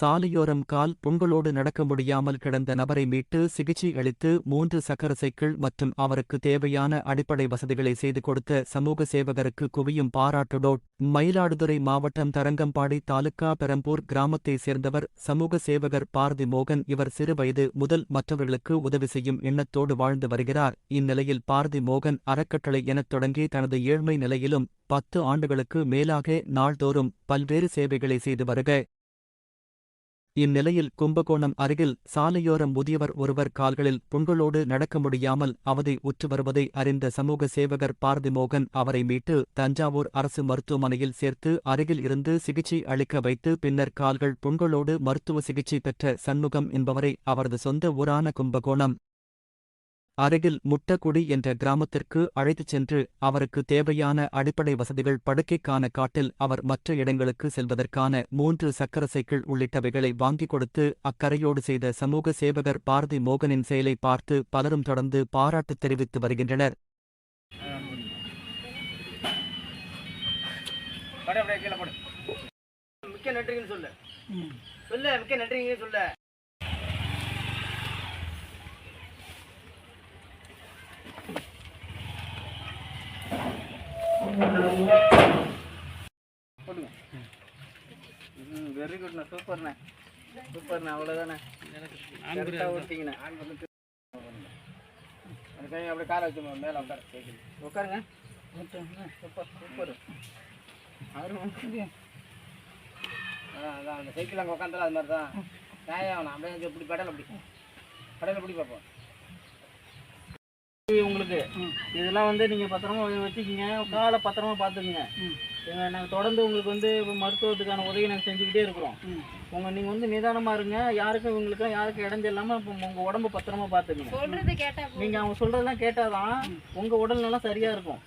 சாலையோரம் கால் புண்களோடு நடக்க முடியாமல் கிடந்த நபரை மீட்டு சிகிச்சை அளித்து மூன்று சக்கர சைக்கிள் மற்றும் அவருக்கு தேவையான அடிப்படை வசதிகளை செய்து கொடுத்த சமூக சேவகருக்கு குவியும் பாராட்டுடோட் மயிலாடுதுறை மாவட்டம் தரங்கம்பாடி தாலுகா பெரம்பூர் கிராமத்தைச் சேர்ந்தவர் சமூக சேவகர் பாரதி மோகன். இவர் சிறுவயது முதல் மற்றவர்களுக்கு உதவி செய்யும் எண்ணத்தோடு வாழ்ந்து வருகிறார். இந்நிலையில் பாரதி மோகன் அறக்கட்டளை எனத் தொடங்கி தனது ஏழ்மை நிலையிலும் பத்து ஆண்டுகளுக்கு மேலாக நாள்தோறும் பல்வேறு சேவைகளை செய்து வருக. இந்நிலையில் கும்பகோணம் அருகில் சாலையோரம் முதியவர் ஒருவர் கால்களில் புண்களோடு நடக்க முடியாமல் அவதி உற்று வருவதை அறிந்த சமூக சேவகர் பார்திமோகன் அவரை மீட்டு தஞ்சாவூர் அரசு மருத்துவமனையில் சேர்த்து அருகில் இருந்து சிகிச்சை அளிக்க வைத்து பின்னர் கால்கள் புண்களோடு மருத்துவ சிகிச்சை பெற்ற சண்முகம் என்பவரை அவரது சொந்த ஊரான கும்பகோணம் அருகில் முட்டக்குடி என்ற கிராமத்திற்கு அழைத்துச் சென்று அவருக்கு தேவையான அடிப்படை வசதிகள் படுக்கைக்கான காட்டில் அவர் மற்ற இடங்களுக்கு செல்வதற்கான மூன்று சக்கர சைக்கிள் உள்ளிட்டவைகளை வாங்கிக் கொடுத்து அக்கரையோடு செய்த சமூக சேவகர் பாரதி மோகனின் செயலை பார்த்து பலரும் தொடர்ந்து பாராட்டு தெரிவித்து வருகின்றனர். மிக்க நன்றிங்கன்னு சொல்லு. சொல்லு மிக்க நன்றிங்கன்னு சொல்லு. வெரி குட்ண்ணா சூப்பர்ண்ணே. சூப்பர்ண்ணே அவ்வளோதாண்ணே கரெக்டாக ஓட்டிங்கண்ணே அந்த அப்படியே காலை வச்சு மேலே உட்கார உட்காருங்க சூப்பர் சூப்பர் அதான் அதான் அந்த சைக்கிள் அங்கே உட்காந்துல அது மாதிரி தான் நியாயம் அவனை அப்படியே இப்படி பெடல் அப்படி பெடல் இப்படி பார்ப்போம் உங்களுக்கு. இதெல்லாம் வந்து நீங்கள் பத்திரமா வச்சுக்கிங்க. காலை பத்திரமா பார்த்துக்குங்க. நாங்கள் தொடர்ந்து உங்களுக்கு வந்து இப்ப மருத்துவத்துக்கான உதவி நாங்கள் செஞ்சுக்கிட்டே இருக்கிறோம். உங்கள் நீங்கள் வந்து நிதானமாக இருங்க. யாருக்கும் இவங்களுக்கும் யாருக்கும் இடைஞ்சல் இல்லாமல் இப்போ உங்கள் உடம்ப பத்திரமா கேட்டா நீங்கள் அவங்க சொல்கிறதெல்லாம் கேட்டாதான் உங்கள் உடல் நல்லா சரியாக இருக்கும்.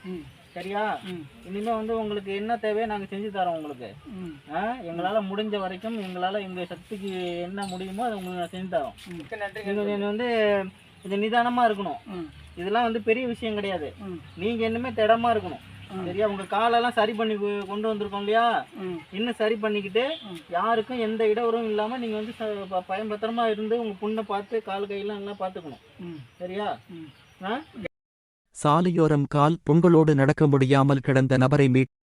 சரியா? இனிமே வந்து உங்களுக்கு என்ன தேவையோ நாங்கள் செஞ்சு தரோம் உங்களுக்கு. எங்களால் முடிஞ்ச வரைக்கும் எங்களால் எங்கள் சக்திக்கு என்ன முடியுமோ அதை உங்களுக்கு நான் செஞ்சு தரோம். நீங்கள் வந்து இது நிதானமாக இருக்கணும். இதெல்லாம் வந்து பெரிய விஷயம் கிடையாது. நீங்கள் இன்னுமே திடமா இருக்கணும். சரியா? உங்க காலெல்லாம் சரி பண்ணி கொண்டு வந்திருக்கோம் இல்லையா? இன்னும் சரி பண்ணிக்கிட்டு யாருக்கும் எந்த இடவரும் இல்லாம நீங்க வந்து ச- ப- பயன்பத்திரமா இருந்து உங்க புண்ணை பார்த்து கால் கையெல்லாம் நல்லா பார்த்துக்கணும். சரியா? ஆ? சாலையோரம் கால் புண்களோடு நடக்க முடியாமல் கிடந்த நபரை மீட்